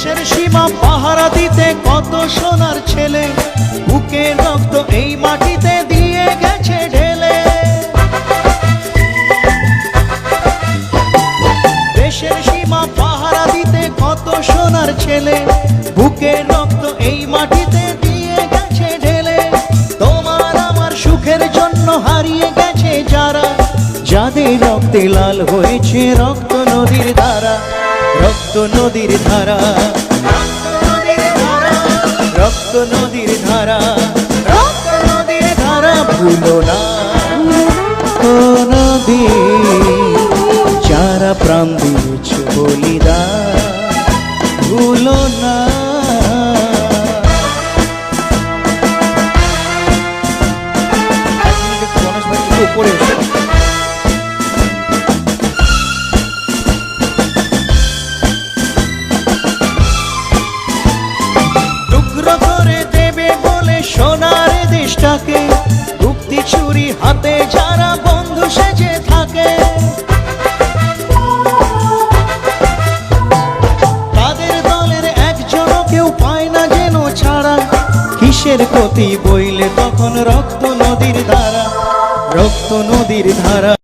দেশের সীমা পাহারা দিতে কত সোনার ছেলে? বুকে রক্ত এই মাটিতে দিয়ে গেছে ঢেলে। দেশের সীমা পাহারা দিতে কত সোনার ছেলে? বুকে রক্ত এই মাটিতে দিয়ে গেছে ঢেলে। তোমার আমার সুখের জন্য হারিয়ে গেছে যারা, যাদের রক্তে লাল হয়েছে রক্ত নদীর ধারা। রক্ত নদীর ধারা। রক্ত নদীর ধারা। রক্ত নদীর ধারা ভুলো না। নদী, যারা প্রাণ দিয়েছ বলিদা ভুলো না। উপরে হাতে যারা বন্ধু সেজে থাকে। তাদের দলের একজনও কেউ পায় না যেন ছাড়া। কিসের ক্ষতি বইলে তখন রক্ত নদীর ধারা, রক্ত নদীর ধারা।